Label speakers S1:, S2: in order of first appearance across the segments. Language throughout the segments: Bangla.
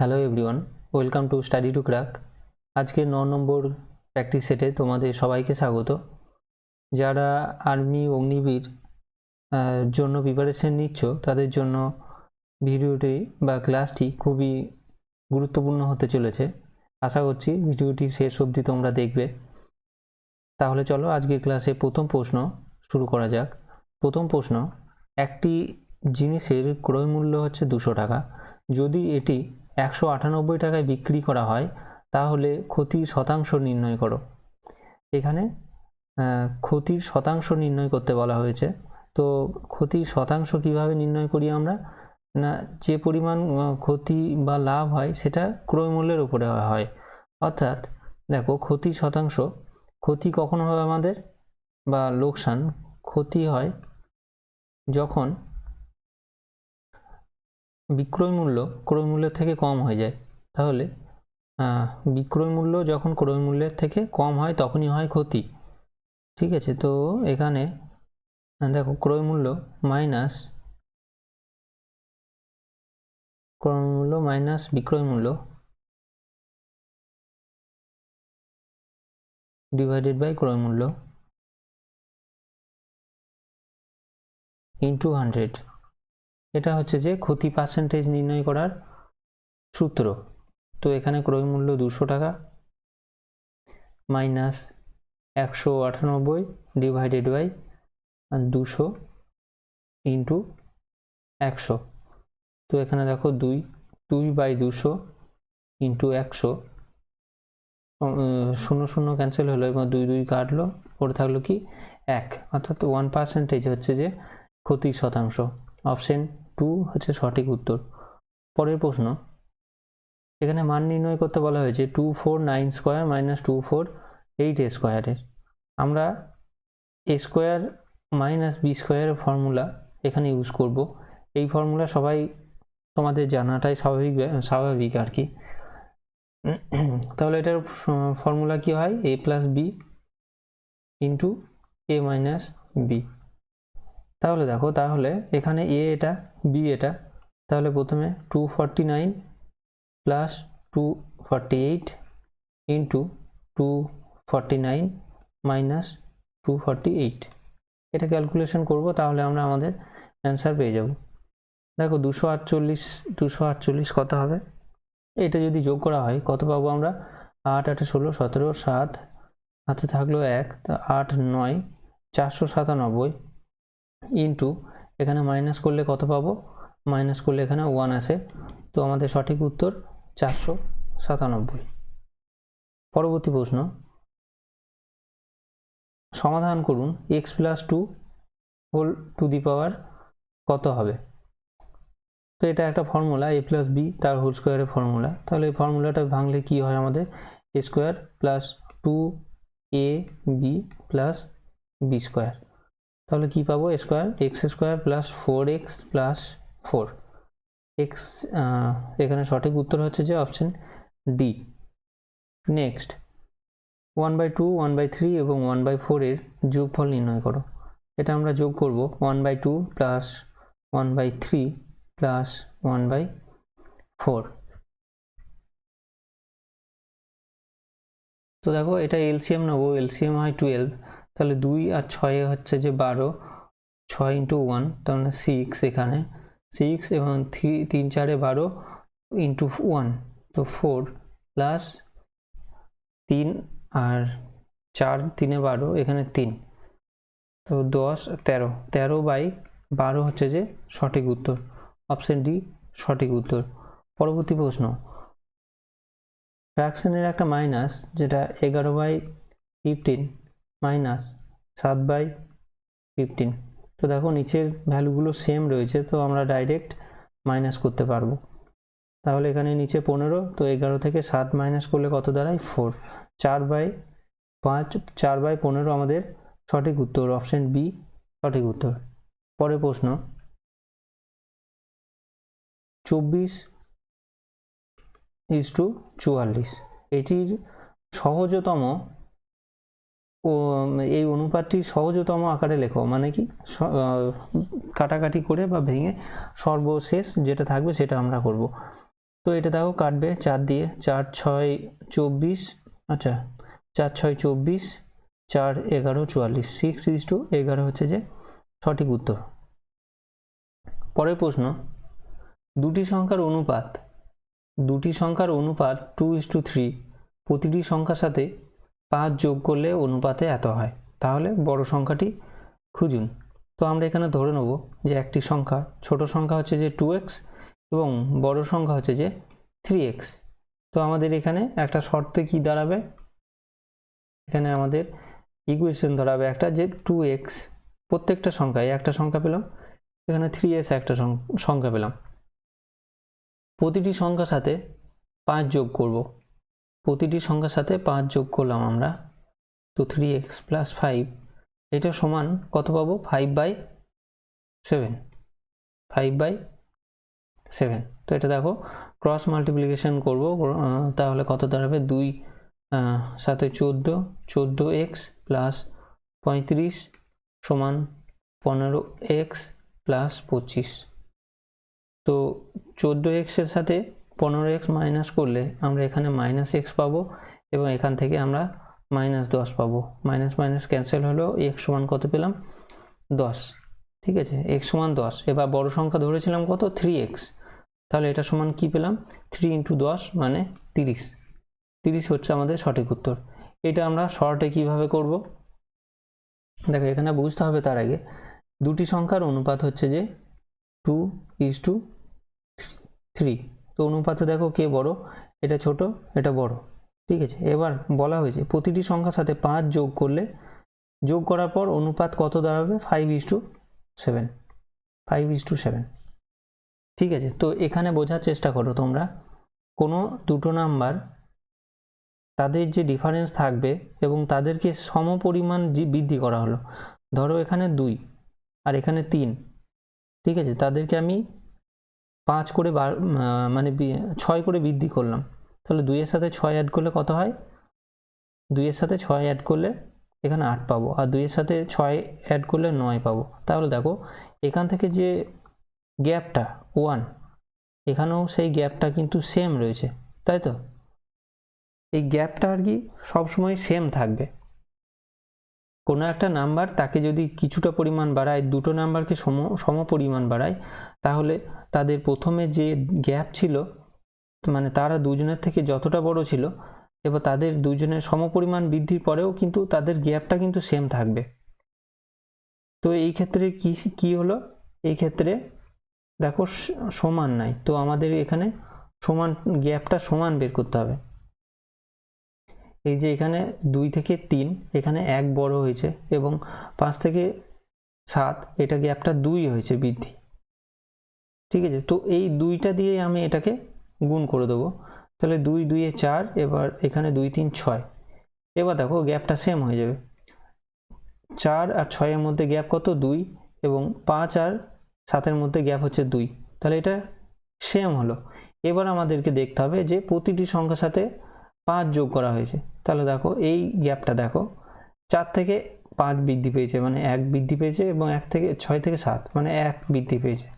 S1: Hello everyone, welcome to study to crack. আজকে ন নম্বর প্র্যাকটিস সেটে তোমাদের সবাইকে স্বাগত। যারা আর্মি অগ্নিবীর জন্য প্রিপারেশন নিচ্ছ, তাদের জন্য ভিডিওটি বা ক্লাসটি খুবই গুরুত্বপূর্ণ হতে চলেছে। আশা করছি ভিডিওটি শেষ অবধি তোমরা দেখবে। তাহলে চলো আজকের ক্লাসে প্রথম প্রশ্ন শুরু করা যাক। প্রথম প্রশ্ন, একটি জিনিসের ক্রয় মূল্য হচ্ছে দুশো টাকা। যদি এটি একশো আটানব্বই টাকায় বিক্রি করা হয়, তাহলে ক্ষতির শতাংশ নির্ণয় করো। এখানে ক্ষতির শতাংশ নির্ণয় করতে বলা হয়েছে। তো ক্ষতির শতাংশ কীভাবে নির্ণয় করি আমরা? না, যে পরিমাণ ক্ষতি বা লাভ হয়, সেটা ক্রয় মূল্যের উপরে হয়। অর্থাৎ, দেখো ক্ষতি শতাংশ, ক্ষতি কখন হবে আমাদের? বা লোকসান, ক্ষতি হয় যখন বিক্রয় মূল্য ক্রয় মূল্যের থেকে কম হয়ে যায়। তাহলে বিক্রয় মূল্য যখন ক্রয় মূল্যের থেকে কম হয়, তখনই হয় ক্ষতি। ঠিক আছে? তো এখানে, দেখো, ক্রয় মূল্য মাইনাস ক্রয় মূল্য মাইনাস বিক্রয় মূল্য ডিভাইডেড বাই ক্রয় মূল্য ইন্টু হান্ড্রেড। এটা হচ্ছে যে ক্ষতি পার্সেন্টেজ নির্ণয় করার সূত্র। তো এখানে ক্রয় মূল্য দুশো টাকা মাইনাস একশো আটানব্বই ডিভাইডেড বাই দুশো ইন্টু একশো। তো এখানে দেখো দুই দুই বাই দুশো ইন্টু একশো। শূন্য শূন্য ক্যান্সেল হলো এবং দুই দুই কাটলো, পড়ে থাকল কি? এক। অর্থাৎ ওয়ান পার্সেন্টেজ হচ্ছে যে ক্ষতি শতাংশ। অপশন টু হচ্ছে সঠিক উত্তর। পরের প্রশ্ন, এখানে মান নির্ণয় করতে বলা হয়েছে two four nine square minus two four eight স্কোয়ারের। আমরা এ স্কোয়ার মাইনাস বি স্কোয়ারের ফর্মুলা এখানে ইউজ করব। এই ফর্মুলা সবাই তোমাদের জানাটাই স্বাভাবিক স্বাভাবিক আর কি। তাহলে এটার ফর্মুলা কি হয়? A plus B into A minus B. তাহলে দেখো, তাহলে এখানে এ এটা বি এটা, তাহলে প্রথমে two forty nine plus two forty eight into two forty nine minus two forty eight এটা ক্যালকুলেশন করব, তাহলে আমরা আমাদের অ্যান্সার পেয়ে যাব। দেখো, দুশো আটচল্লিশ দুশো আটচল্লিশ কত হবে? এটা যদি যোগ করা হয়, কত পাবো আমরা? আট, আটে ষোলো, সতেরো, সাত হাতে থাকল এক আট, নয়, চারশো সাতানব্বই। ইন্টু এখানে মাইনাস করলে কত পাবো? মাইনাস করলে এখানে ওয়ান আসে। তো আমাদের সঠিক উত্তর চারশো সাতানব্বই। পরবর্তী প্রশ্ন। সমাধান করুন x plus two whole to the power কত হবে? তো এটা একটা ফর্মুলা এ প্লাস বি তার হোল স্কোয়ারের ফর্মুলা তাহলে এই ফর্মুলাটা ভাঙলে কি হয় আমাদের? A square plus two A B plus B square তাহলে কি পাবো? Square x square plus four x plus four x এখানে সঠিক উত্তর হচ্ছে যে option D next one by two one by three এবং ওয়ান বাই ফোরের যোগফল নির্ণয় করো। এটা আমরা যোগ করব one by two plus one by three plus one by four তো দেখো, এটা এলসিএম নেব এলসিএম হয় টুয়েলভ তাহলে দুই আর ছয়ে হচ্ছে যে বারো, ছয় ইন্টু ওয়ান তাহলে সিক্স এখানে। সিক্স এবং থ্রি তিন চারে বারো ইন্টু ওয়ান তো ফোর প্লাস তিন আর চার, তিনে বারো, এখানে তিন। তো দশ, তেরো। তেরো বাই বারো হচ্ছে যে সঠিক উত্তর। অপশন ডি সঠিক উত্তর। পরবর্তী প্রশ্ন। ফ্র্যাকশনের একটা মাইনাস যেটা এগারো বাই ফিফটিন মাইনাস সাত বাই ফিফটিন তো দেখো নিচের ভ্যালুগুলো সেম রয়েছে, তো আমরা ডাইরেক্ট মাইনাস করতে পারব। তাহলে এখানে নিচে পনেরো, তো এগারো থেকে সাত মাইনাস করলে কত দাঁড়ায়? ফোর চার বাই পাঁচ, চার বাই পনেরো আমাদের সঠিক উত্তর অপশন বি সঠিক উত্তর। পরের প্রশ্ন। চব্বিশ ইজ টু চুয়াল্লিশ। এটির সহজতম এই অনুপাতটি সহজতম আকারে লেখো মানে কি? কাটাকাটি করে বা ভেঙে সর্বশেষ যেটা থাকবে সেটা আমরা করব। তো এটা দেখো, কাটবে চার দিয়ে, চার ছয় চব্বিশ আচ্ছা চার ছয় চব্বিশ, চার এগারো চুয়াল্লিশ সিক্স ইস টু এগারো হচ্ছে যে সঠিক উত্তর। পরের প্রশ্ন, দুটি সংখ্যার অনুপাত, দুটি সংখ্যার অনুপাত টু ইস টু থ্রি প্রতিটি সংখ্যার সাথে পাঁচ যোগ করলে অনুপাতে এত হয়। তাহলে বড় সংখ্যাটি খুঁজুন। তো আমরা এখানে ধরে নেব যে একটি সংখ্যা, ছোট সংখ্যা হচ্ছে যে টু এক্স এবং বড় সংখ্যা হচ্ছে যে থ্রি এক্স তো আমাদের এখানে একটা শর্তে কি দাঁড়াবে? এখানে আমাদের ইকুয়েশন দাঁড়াবে একটা যে টু এক্স প্রত্যেকটা সংখ্যায় একটা সংখ্যা পেলাম, এখানে থ্রি এস একটা সংখ্যা পেলাম। প্রতিটি সংখ্যার সাথে পাঁচ যোগ করব। প্রতিটি সংখ্যার সাথে পাঁচ যোগ করলাম আমরা। তো থ্রি এক্স প্লাস ফাইভ এটা সমান কত পাবো? Five by seven five by seven তো এটা দেখো ক্রস মাল্টিপ্লিকেশন করব তাহলে কত দাঁড়াবে? দুই সাথে চোদ্দ চোদ্দ এক্স প্লাস পঁয়ত্রিশ সমান পনেরো এক্স প্লাস পঁচিশ। তো চোদ্দ এক্সের সাথে পনেরো এক্স মাইনাস করলে আমরা এখানে মাইনাস এক্স পাবো এবং এখান থেকে আমরা মাইনাস দশ পাবো। মাইনাস মাইনাস ক্যান্সেল হলো, এক্স সমান কত পেলাম? দশ। ঠিক আছে? এক্স সমান দশ। এবার বড় সংখ্যা ধরেছিলাম কত? Three x. তাহলে এটা সমান কি পেলাম? থ্রি ইন্টু দশ মানে তিরিশ। তিরিশ হচ্ছে আমাদের সঠিক উত্তর। এটা আমরা শর্টে কীভাবে করব? দেখো, এখানে বুঝতে হবে তার আগে, দুটি সংখ্যার অনুপাত হচ্ছে যে টু ইজ টু থ্রি তো অনুপাতে দেখো কে বড়? এটা ছোট, এটা বড়। ঠিক আছে, এবার বলা হয়েছে প্রতিটি সংখ্যার সাথে পাঁচ যোগ করলে, যোগ করার পর অনুপাত কত দাঁড়াবে? Five is to seven five is to seven ঠিক আছে, তো এখানে বোঝার চেষ্টা করো তোমরা, কোনো দুটো নাম্বার তাদের যে ডিফারেন্স থাকবে এবং তাদেরকে সমপরিমাণ বৃদ্ধি করা হলো। ধরো এখানে দুই, আর এখানে তিন। ঠিক আছে, তাদেরকে আমি পাঁচ করে বার- মানে ছয় করে বৃদ্ধি করলাম। তাহলে দুইয়ের সাথে ছয় অ্যাড করলে কত হয়? দুইয়ের সাথে ছয় অ্যাড করলে এখানে আট পাবো, আর দুইয়ের সাথে ছয় অ্যাড করলে নয় পাবো। তাহলে দেখো, এখান থেকে যে গ্যাপটা ওয়ান এখানেও সেই গ্যাপটা কিন্তু সেম রয়েছে, তাই তো? এই গ্যাপটা আর কি সবসময় সেম থাকবে। কোনো একটা নাম্বার তাকে যদি কিছুটা পরিমাণ বাড়ায়, দুটো নাম্বারকে সম সম পরিমাণ বাড়ায়, তাহলে তাদের প্রথমে যে গ্যাপ ছিল মানে তারা দুজনের থেকে যতটা বড় ছিল, এবার তাদের দুজনের সমপরিমাণ বৃদ্ধির পরেও কিন্তু তাদের গ্যাপটা কিন্তু সেম থাকবে। তো এই ক্ষেত্রে কি কি হলো? এই ক্ষেত্রে দেখো সমান নাই। তো আমাদের এখানে সমান গ্যাপটা সমান বের করতে হবে। এই যে এখানে দুই থেকে তিন, এখানে এক বড় হয়েছে এবং পাঁচ থেকে সাত, এটা গ্যাপটা দুই হয়েছে বৃদ্ধি। ঠিক আছে? তো এই দুইটা দিয়ে আমি এটাকে গুণ করে দেবো। তাহলে দুই দুইয়ে চার, এবার এখানে দুই, তিন, ছয়। এবার দেখো গ্যাপটা সেম হয়ে যাবে। চার আর ছয়ের মধ্যে গ্যাপ কত? দুই। এবং পাঁচ আর সাতের মধ্যে গ্যাপ হচ্ছে দুই। তাহলে এটা সেম হলো। এবার আমাদেরকে দেখতে হবে যে প্রতিটি সংখ্যার সাথে পাঁচ যোগ করা হয়েছে। তাহলে দেখো, এই গ্যাপটা দেখো, চার থেকে পাঁচ বৃদ্ধি পেয়েছে মানে এক বৃদ্ধি পেয়েছে এবং এক থেকে ছয় থেকে সাত মানে এক বৃদ্ধি পেয়েছে।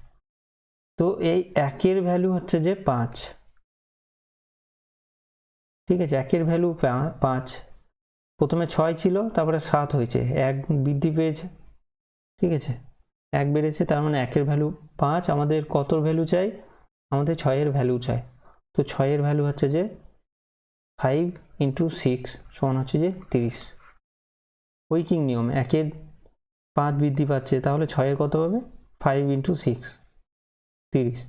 S1: তো এই একের ভ্যালু হচ্ছে যে পাঁচ। ঠিক আছে, একের ভ্যালু পাঁচ। প্রথমে ছয় ছিল, তারপরে সাত হয়েছে, এক বৃদ্ধি পেয়েছে। ঠিক আছে, এক বেড়েছে, তার মানে একের ভ্যালু পাঁচ, আমাদের কত ভ্যালু চাই? আমাদের ছয়ের ভ্যালু চাই। তো ছয়ের ভ্যালু হচ্ছে যে ফাইভ ইন্টু সিক্স সমান হচ্ছে যে তিরিশ। উইকিং নিয়ম, একের পাঁচ বৃদ্ধি পাচ্ছে, তাহলে ছয়ের কত হবে ফাইভ ইন্টু সিক্স তিরিশ।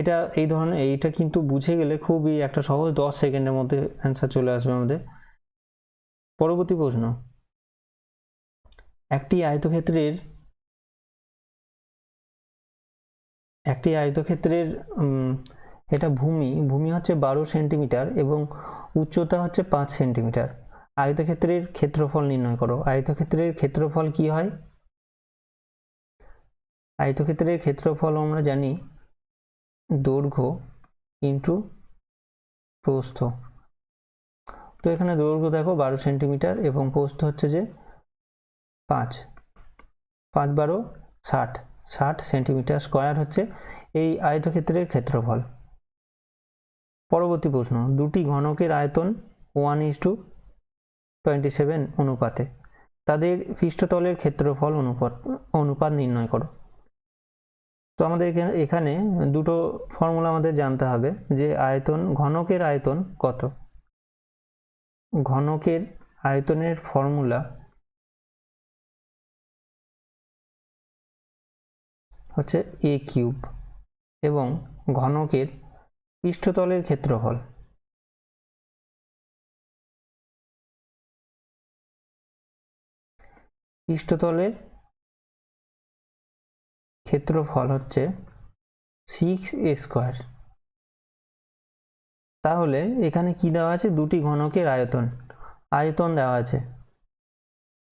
S1: এটা এই ধরনের, এইটা কিন্তু বুঝে গেলে খুবই একটা সহজ দশ সেকেন্ডের মধ্যে অ্যান্সার চলে আসবে আমাদের। পরবর্তী প্রশ্ন। একটি আয়তক্ষেত্রের একটি আয়তক্ষেত্রের এটা ভূমি ভূমি হচ্ছে বারো সেন্টিমিটার এবং উচ্চতা হচ্ছে পাঁচ সেন্টিমিটার। আয়তক্ষেত্রের ক্ষেত্রফল নির্ণয় করো। আয়তক্ষেত্রের ক্ষেত্রফল কি হয়? আয়তক্ষেত্রের ক্ষেত্রফল আমরা জানি দৈর্ঘ্য ইন্টু প্রস্থ। তো এখানে দৈর্ঘ্য দেখো বারো সেন্টিমিটার এবং প্রস্থ হচ্ছে যে পাঁচ। পাঁচ বারো ষাট। ষাট সেন্টিমিটার স্কোয়ার হচ্ছে এই আয়তক্ষেত্রের ক্ষেত্রফল। পরবর্তী প্রশ্ন, দুটি ঘনকের আয়তন one is to twenty seven অনুপাতে, তাদের পৃষ্ঠতলের ক্ষেত্রফল অনুপাত অনুপাত নির্ণয় করো। তো আমাদের এখানে এখানে দুটো ফর্মুলা আমাদের জানতে হবে যে আয়তন, ঘনকের আয়তন কত। ঘনকের আয়তনের ফর্মুলা হচ্ছে এ কিউব এবং ঘনকের পৃষ্ঠতলের ক্ষেত্রফল। পৃষ্ঠতলের ক্ষেত্রফল হচ্ছে সিক্স এ স্কোয়ার তাহলে এখানে কি দেওয়া আছে? দুটি ঘনকের আয়তন। আয়তন দেওয়া আছে।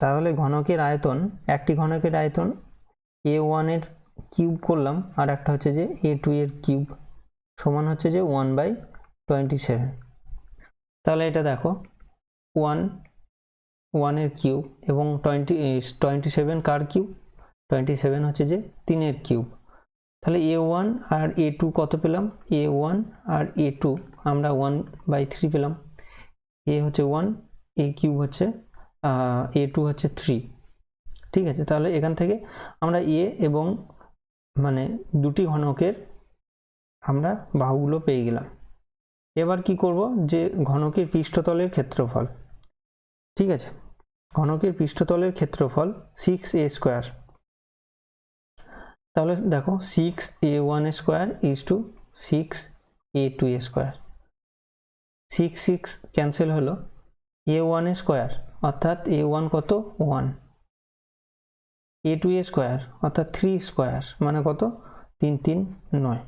S1: তাহলে ঘনকের আয়তন, একটি ঘনকের আয়তন এ ওয়ানের কিউব করলাম, আর একটা হচ্ছে যে এ টু এর কিউব সমান হচ্ছে যে ওয়ান বাই টোয়েন্টি সেভেন তাহলে এটা দেখো ওয়ান ওয়ানের কিউব এবং টোয়েন্টি টোয়েন্টি সেভেন কার কিউব টোয়েন্টি সেভেন হচ্ছে যে তিনের কিউব তাহলে এ ওয়ান আর এ টু কত পেলাম? এ ওয়ান আর এ টু আমরা ওয়ান বাই থ্রি পেলাম। এ হচ্ছে ওয়ান এ কিউব হচ্ছে এ টু হচ্ছে থ্রি ঠিক আছে? তাহলে এখান থেকে আমরা এ এবং মানে দুটি ঘনকের আমরা বাহুগুলো পেয়ে গেলাম। এবার কি করব? যে ঘনকের পৃষ্ঠতলের ক্ষেত্রফল। ঠিক আছে? ঘনকের পৃষ্ঠতলের ক্ষেত্রফল সিক্স এ স্কোয়ার তাহলে দেখো six A one square is to six A two A square six six cancel হলো এ ওয়ান স্কোয়ার অর্থাৎ এ ওয়ান কত? One A two A square অর্থাৎ থ্রি স্কোয়ার মানে কত? তিন তিন, নয়।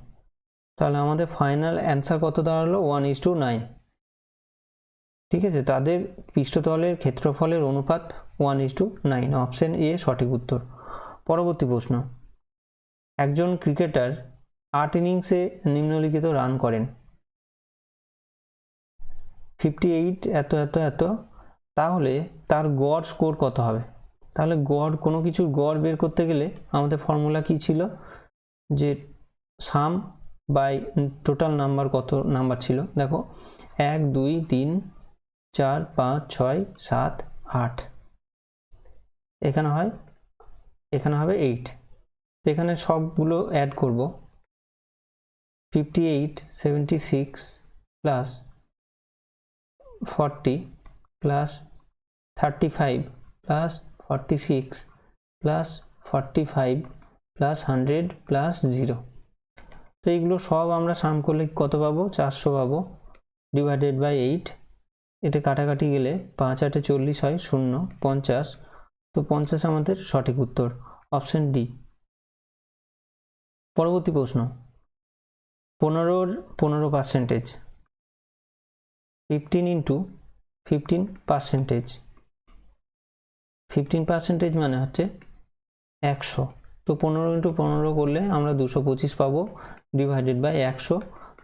S1: তাহলে আমাদের ফাইনাল অ্যান্সার কত দাঁড়াল? ওয়ান ইজ টু নাইন ঠিক আছে? তাদের পৃষ্ঠতলের ক্ষেত্রফলের অনুপাত one is to nine option A সঠিক উত্তর। পরবর্তী প্রশ্ন। একজন ক্রিকেটার আট ইনিংসে নিম্নলিখিত রান করেন। ফিফটি এইট এত এত এত। তাহলে তার গড় স্কোর কত হবে? তাহলে গড়, কোনো কিছুর গড় বের করতে গেলে আমাদের ফর্মুলা কি ছিল? যে সাম বাই টোটাল নাম্বার কত নাম্বার ছিল? দেখো, এক, দুই, তিন, চার, পাঁচ, ছয়, সাত, আট। এখানে হয়, এখানে হবে এইট এখানে সবগুলো অ্যাড করব। Fifty eight seventy six plus forty plus thirty five plus forty six plus forty five plus hundred plus zero তো এইগুলো সব আমরা সাম করলে কত পাবো? চারশো পাবো। ডিভাইডেড বাই এইট এটা কাটাকাটি গেলে পাঁচ আটে চল্লিশ হয় শূন্য, পঞ্চাশ। তো পঞ্চাশ আমাদের সঠিক উত্তর। অপশন ডি পরবর্তী প্রশ্ন। পনেরোর পনেরো percentage fifteen into fifteen percentage fifteen percentage মানে হচ্ছে একশো। তো পনেরো ইন্টু পনেরো করলে আমরা দুশো পঁচিশ পাবো। ডিভাইডেড বাই একশো।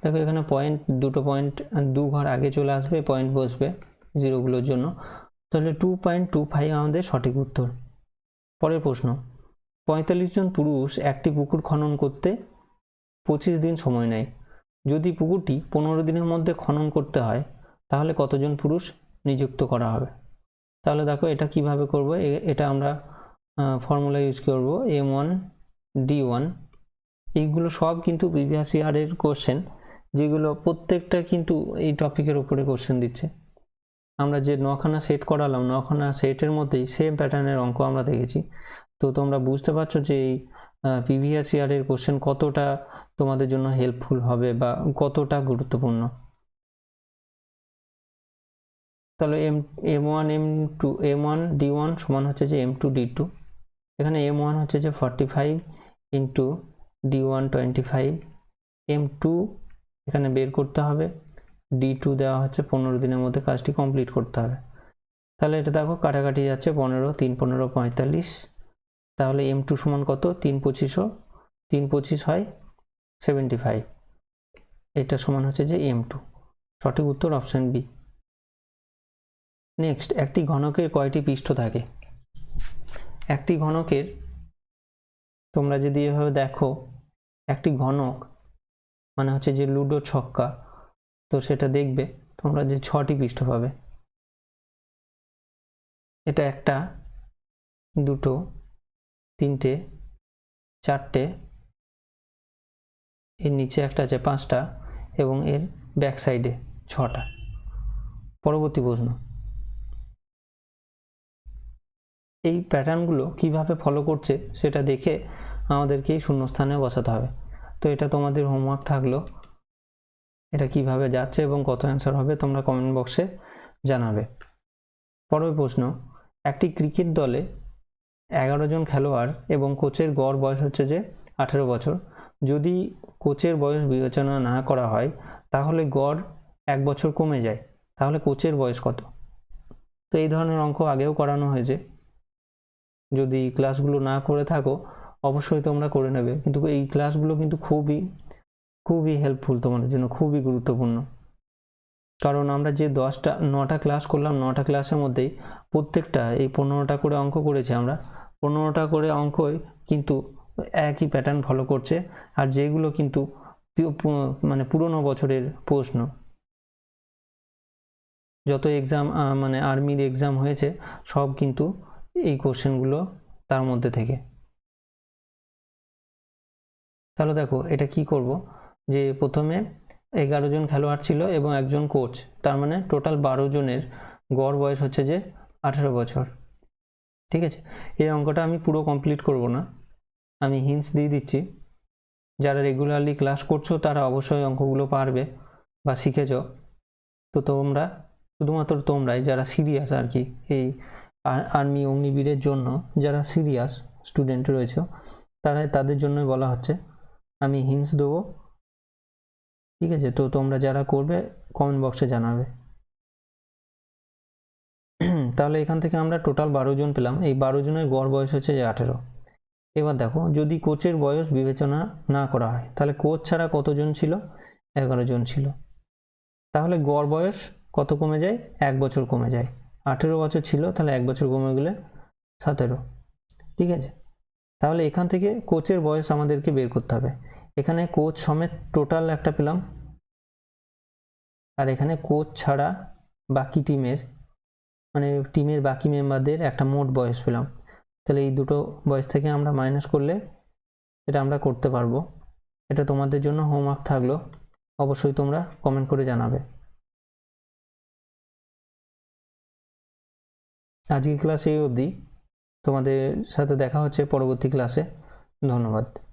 S1: দেখো এখানে পয়েন্ট দুটো পয়েন্ট দু ঘর আগে চলে আসবে পয়েন্ট বসবে জিরোগুলোর জন্য। তাহলে টু পয়েন্ট টু ফাইভ আমাদের সঠিক উত্তর। পরের প্রশ্ন, পঁয়তাল্লিশ জন পুরুষ একটি পুকুর খনন করতে পঁচিশ দিন সময় নেয়। যদি পুকুরটি পনেরো দিনের মধ্যে খনন করতে হয়, তাহলে কতজন পুরুষ নিযুক্ত করা হবে? তাহলে দেখো এটা কীভাবে করব এটা আমরা ফর্মুলা ইউজ করব এম ওয়ান ডি ওয়ান এইগুলো সব কিন্তু প্রিভিয়াস ইয়ারের কোশ্চেন যেগুলো প্রত্যেকটা কিন্তু এই টপিকের উপরে কোশ্চেন দিচ্ছে। আমরা যে নখানা সেট করালাম, নখানা সেটের মধ্যেই সেম প্যাটার্নের অঙ্ক আমরা দেখেছি। তো তোমরা বুঝতে পারছ যে এই প্রিভিয়াস ইয়ারের কোশ্চেন কতটা তোমাদের জন্য হেল্পফুল হবে বা কতটা গুরুত্বপূর্ণ। তাহলে M M one M two M one D one সমান হচ্ছে যে এম টু ডি টু এখানে এম ওয়ান হচ্ছে যে forty five into D one twenty five M two এখানে বের করতে হবে। ডি টু দেওয়া হচ্ছে পনেরো দিনের মধ্যে কাজটি কমপ্লিট করতে হবে। তাহলে এটা দেখো কাটাকাটি যাচ্ছে পনেরো, তিন পনেরো, পঁয়তাল্লিশ। তাহলে এম টু সমান কত? তিন পঁচিশও তিন পঁচিশ হয় সেভেন্টি ফাইভ এটা সমান হচ্ছে যে এম টু সঠিক উত্তর অপশান বি নেক্সট একটি ঘনকের কয়টি পৃষ্ঠ থাকে? একটি ঘনকের তোমরা যদি এভাবে দেখো একটি ঘনক মানে হচ্ছে যে লুডো ছক্কা, তো সেটা দেখবে তোমরা যে ছটি পৃষ্ঠ পাবে। এটা একটা, দুটো, তিনটে, চারটে, এর নিচে একটা আছে পাঁচটা এবং এর ব্যাক সাইডে ছটা। পরবর্তী প্রশ্ন। এই প্যাটার্নগুলো কীভাবে ফলো করছে সেটা দেখে আমাদেরকে এই শূন্যস্থানে বসাতে হবে। তো এটা তোমাদের হোমওয়ার্ক থাকল। এটা কীভাবে যাচ্ছে এবং কত অ্যান্সার হবে তোমরা কমেন্ট বক্সে জানাবে। পরের প্রশ্ন, একটি ক্রিকেট দলে এগারো জন খেলোয়াড় এবং কোচের গড় বয়স হচ্ছে যে আঠেরো বছর। যদি কোচের বয়স বিবেচনা না করা হয়, তাহলে গড় এক বছর কমে যায়। তাহলে কোচের বয়স কত? তো এই ধরনের অঙ্ক আগেও করানো হয়েছে। যদি ক্লাসগুলো না করে থাকো অবশ্যই তোমরা করে নেবে। কিন্তু এই ক্লাসগুলো কিন্তু খুবই খুবই হেল্পফুল তোমাদের জন্য, খুবই গুরুত্বপূর্ণ। কারণ আমরা যে দশটা, নটা ক্লাস করলাম, নটা ক্লাসের মধ্যেই প্রত্যেকটা এই পনেরোটা করে অঙ্ক করেছি আমরা। পনেরোটা করে অঙ্কই কিন্তু একই প্যাটার্ন ফলো করছে, আর যেগুলো কিন্তু মানে পুরনো বছরের প্রশ্ন। যত এক্সাম মানে আর্মির এক্সাম হয়েছে, সব কিন্তু এই কোশ্চেনগুলো তার মধ্যে থেকে। তাহলে দেখো, এটা কি করব? যে প্রথমে এগারো জন খেলোয়াড় ছিল এবং একজন কোচ তার মানে টোটাল বারো জনের গড় বয়স হচ্ছে যে আঠেরো বছর। ঠিক আছে? এই অঙ্কটা আমি পুরো কমপ্লিট করব না। আমি হিন্টস দিয়ে দিচ্ছি। যারা রেগুলারলি ক্লাস করছ, তারা অবশ্যই অঙ্কগুলো পারবে বা শিখেছ। তো তোমরা, শুধুমাত্র তোমরাই, যারা সিরিয়াস আর কি, এই আর্মি অগ্নিবীরের জন্য, যারা সিরিয়াস স্টুডেন্ট রয়েছে তারা তাদের জন্যই বলা হচ্ছে। আমি হিন্টস দেবো। ঠিক আছে? তো তোমরা যারা করবে কমেন্ট বক্সে জানাবে। তাহলে এখান থেকে আমরা টোটাল বারো জন পেলাম। এই বারো জনের গড় বয়স হচ্ছে যে আঠেরো। এবার দেখো, যদি কোচের বয়স বিবেচনা না করা হয়, তাহলে কোচ ছাড়া কতজন ছিল? এগারো জন ছিল। তাহলে গড় বয়স কত কমে যায়? এক বছর কমে যায়। আঠেরো বছর ছিল, তাহলে এক বছর কমে গেলে সতেরো। ঠিক আছে? তাহলে এখান থেকে কোচের বয়স আমাদেরকে বের করতে হবে। এখানে কোচ সমেত টোটাল একটা পেলাম। আর এখানে কোচ ছাড়া বাকি টিমের মানে টিমের বাকি মেম্বারদের একটা মোট বয়স পেলাম। তাহলে এই দুটো বয়স থেকে আমরা মাইনাস করলে এটা আমরা করতে পারব। এটা তোমাদের জন্য হোমওয়ার্ক থাকল। অবশ্যই তোমরা কমেন্ট করে জানাবে। আজকের ক্লাস এই অবধি। তোমাদের সাথে দেখা হচ্ছে পরবর্তী ক্লাসে ধন্যবাদ।